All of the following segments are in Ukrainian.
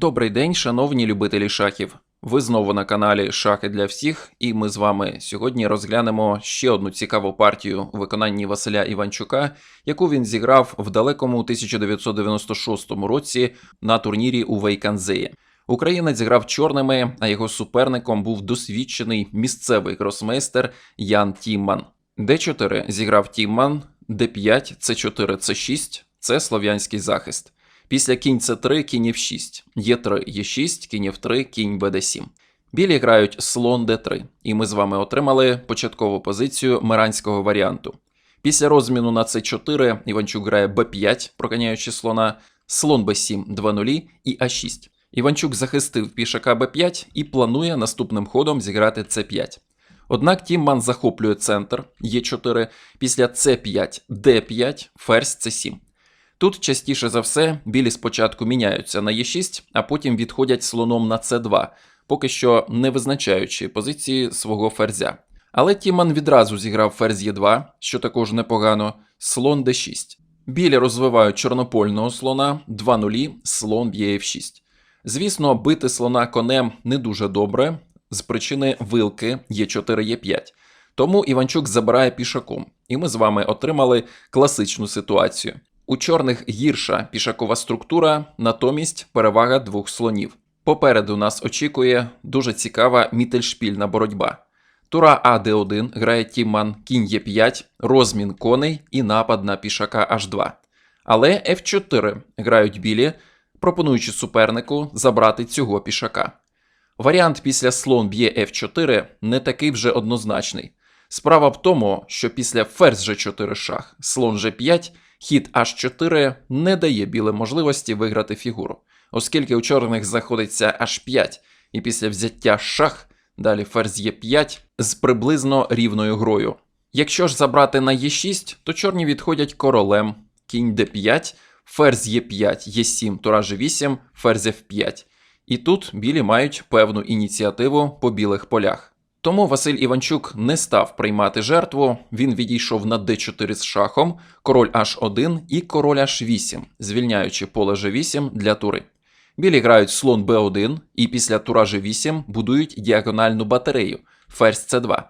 Добрий день, шановні любителі шахів. Ви знову на каналі Шахи для всіх, і ми з вами сьогодні розглянемо ще одну цікаву партію у виконанні Василя Іванчука, яку він зіграв в далекому 1996 році на турнірі у Вейканзеї. Українець зіграв чорними, а його суперником був досвідчений місцевий гросмейстер Ян Тімман. Д4 зіграв Тімман, Д5, С4, С6 це слов'янський захист. Після кінь С3, кінь F6, Е3, Е6, кінь F3, кінь БД7. Білі грають слон Д3, і ми з вами отримали початкову позицію миранського варіанту. Після розміну на С4 Іванчук грає Б5, проганяючи слона, слон Б7, 2 нулі і А6. Іванчук захистив пішака Б5 і планує наступним ходом зіграти С5. Однак Тімман захоплює центр Е4, після С5, Д5, ферзь С7. Тут частіше за все білі спочатку міняються на Е6, а потім відходять слоном на С2, поки що не визначаючи позиції свого ферзя. Але Тіман відразу зіграв ферзь Е2, що також непогано, слон Д6. Білі розвивають чорнопольного слона, 2 нулі, слон б'є F6. Звісно, бити слона конем не дуже добре, з причини вилки Е4 Е5. Тому Іванчук забирає пішаком, і ми з вами отримали класичну ситуацію. У чорних гірша пішакова структура, натомість перевага двох слонів. Попереду нас очікує дуже цікава мітельшпільна боротьба. Тура А Д1 грає Тімман, кінь Е5, розмін коней і напад на пішака H2. Але F4 грають білі, пропонуючи супернику забрати цього пішака. Варіант після слон б'є F4 не такий вже однозначний. Справа в тому, що після ферзь G4 шах, слон G5, хід H4 не дає білим можливості виграти фігуру, оскільки у чорних знаходиться H5, і після взяття шах далі ферзь Е5 з приблизно рівною грою. Якщо ж забрати на Е6, то чорні відходять королем, кінь d5, ферзь Е5, Е7, тура G8, ферзь F5. І тут білі мають певну ініціативу по білих полях. Тому Василь Іванчук не став приймати жертву, він відійшов на d4 з шахом, король h1 і король h8, звільняючи поле g8 для тури. Білі грають слон b1 і після тура g8 будують діагональну батарею ферзь c2.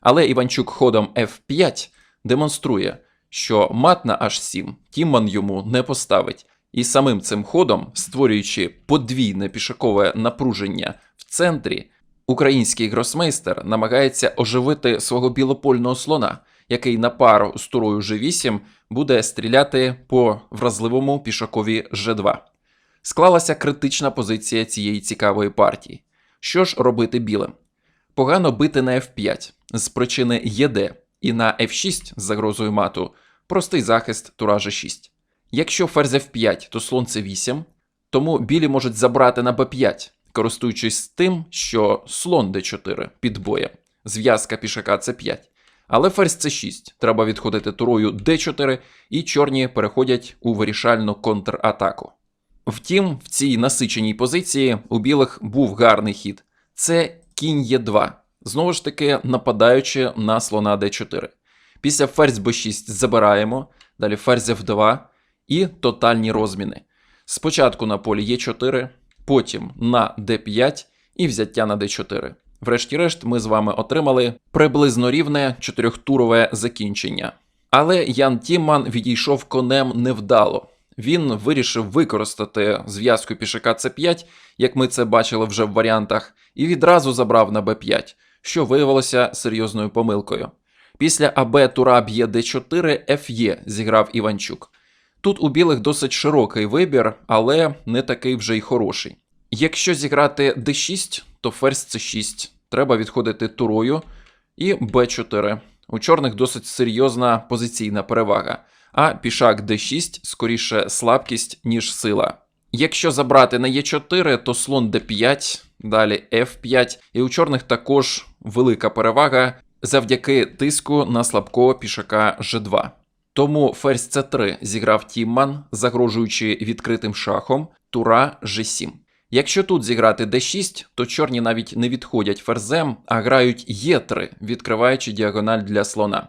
Але Іванчук ходом f5 демонструє, що мат на h7 Тімман йому не поставить, і самим цим ходом, створюючи подвійне пішакове напруження в центрі, український гросмейстер намагається оживити свого білопольного слона, який на пару з турою G8 буде стріляти по вразливому пішакові G2. Склалася критична позиція цієї цікавої партії. Що ж робити білим? Погано бити на F5 з причини ЄД і на F6 з загрозою мату простий захист тура G6. Якщо ферзь F5, то слон C8, тому білі можуть забрати на B5, користуючись тим, що слон D4 під боєм, зв'язка пішака C5. Але ферзь C6 треба відходити турою D4, і чорні переходять у вирішальну контратаку. Втім, в цій насиченій позиції у білих був гарний хід. Це кінь Е2, знову ж таки нападаючи на слона d4. Після ферзь b6 забираємо, далі ферзь f2 і тотальні розміни. Спочатку на полі Е4, потім на d5 і взяття на d4. Врешті-решт, ми з вами отримали приблизно рівне чотирьохтурове закінчення. Але Ян Тімман відійшов конем невдало. Він вирішив використати зв'язку пішака С5, як ми це бачили вже в варіантах, і відразу забрав на Б5, що виявилося серйозною помилкою. Після АБ Тура б'є Д4 ФЄ зіграв Іванчук. Тут у білих досить широкий вибір, але не такий вже й хороший. Якщо зіграти d6, то ферзь c6, треба відходити турою і b4. У чорних досить серйозна позиційна перевага, а пішак d6 скоріше слабкість, ніж сила. Якщо забрати на e4, то слон d5, далі f5, і у чорних також велика перевага завдяки тиску на слабкого пішака g2. Тому ферзь c3 зіграв Тімман, загрожуючи відкритим шахом, тура g7. Якщо тут зіграти d6, то чорні навіть не відходять ферзем, а грають e3, відкриваючи діагональ для слона.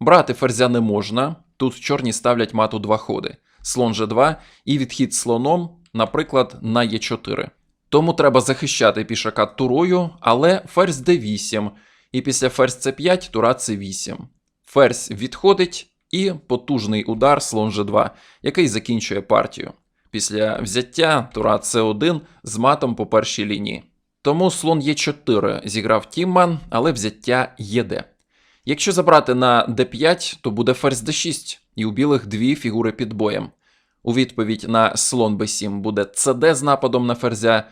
Брати ферзя не можна, тут чорні ставлять мату два ходи: слон g2 і відхід слоном наприклад, на Е4. Тому треба захищати пішака турою, але ферзь d8, і після ферзь c5 тура c8. Ферзь відходить і потужний удар слон g2, який закінчує партію. Після взяття тура c1 з матом по першій лінії. Тому слон Е4 зіграв Тімман, але взяття ЄД. Якщо забрати на d5, то буде ферзь d6, і у білих дві фігури під боєм. У відповідь на слон b7 буде cd з нападом на ферзя,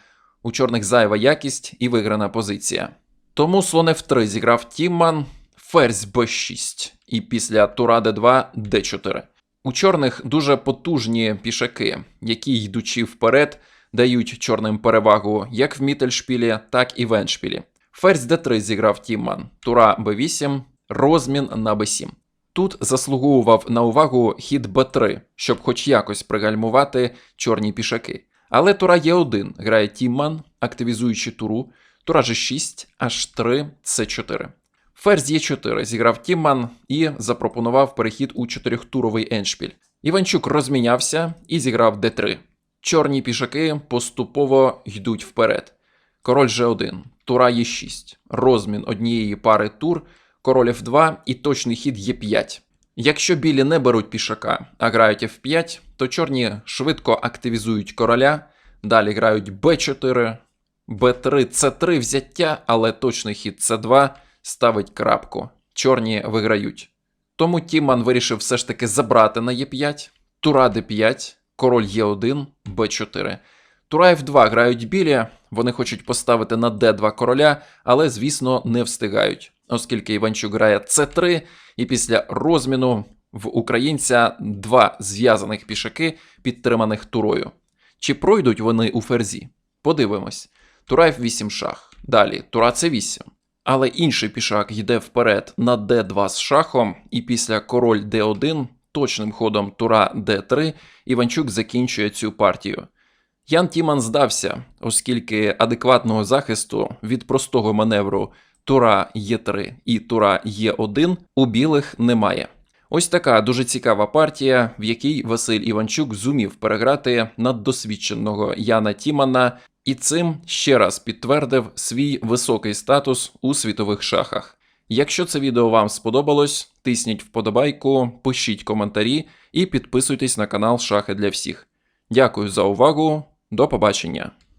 у чорних зайва якість і виграна позиція. Тому слон f3 зіграв Тімман, ферзь b6, і після тура d2 d4. У чорних дуже потужні пішаки, які, йдучи вперед, дають чорним перевагу як в мітельшпілі, так і в еншпілі. Ферзь d3 зіграв Тімман, тура b8, розмін на b7. Тут заслуговував на увагу хід b3, щоб хоч якось пригальмувати чорні пішаки. Але тура Е1 грає Тімман, активізуючи туру, тура G6, H3, C4. Ферзь Е4 зіграв Тімман і запропонував перехід у чотирьохтуровий еншпіль. Іванчук розмінявся і зіграв d3. Чорні пішаки поступово йдуть вперед. Король G1, тура Е6, розмін однієї пари тур, король F2 і точний хід Е5. Якщо білі не беруть пішака, а грають F5, то чорні швидко активізують короля, далі грають B4, B3, C3 взяття, але точний хід C2 ставить крапку. Чорні виграють. Тому Тіман вирішив все ж таки забрати на Е5, тура d5, король Е1, Б4. Тура F2 грають білі, вони хочуть поставити на d2 короля, але, звісно, не встигають, оскільки Іванчук грає c3, і після розміну в українця два зв'язаних пішаки, підтриманих турою. Чи пройдуть вони у ферзі? Подивимось. Тура F8 шах. Далі тура c8. Але інший пішак йде вперед на d2 з шахом, і після король d1 точним ходом тура d3 Іванчук закінчує цю партію. Ян Тіман здався, оскільки адекватного захисту від простого маневру тура Е3 і тура Е1 у білих немає. Ось така дуже цікава партія, в якій Василь Іванчук зумів переграти наддосвідченого Яна Тімана і цим ще раз підтвердив свій високий статус у світових шахах. Якщо це відео вам сподобалось, тисніть вподобайку, пишіть коментарі і підписуйтесь на канал Шахи для всіх. Дякую за увагу, до побачення!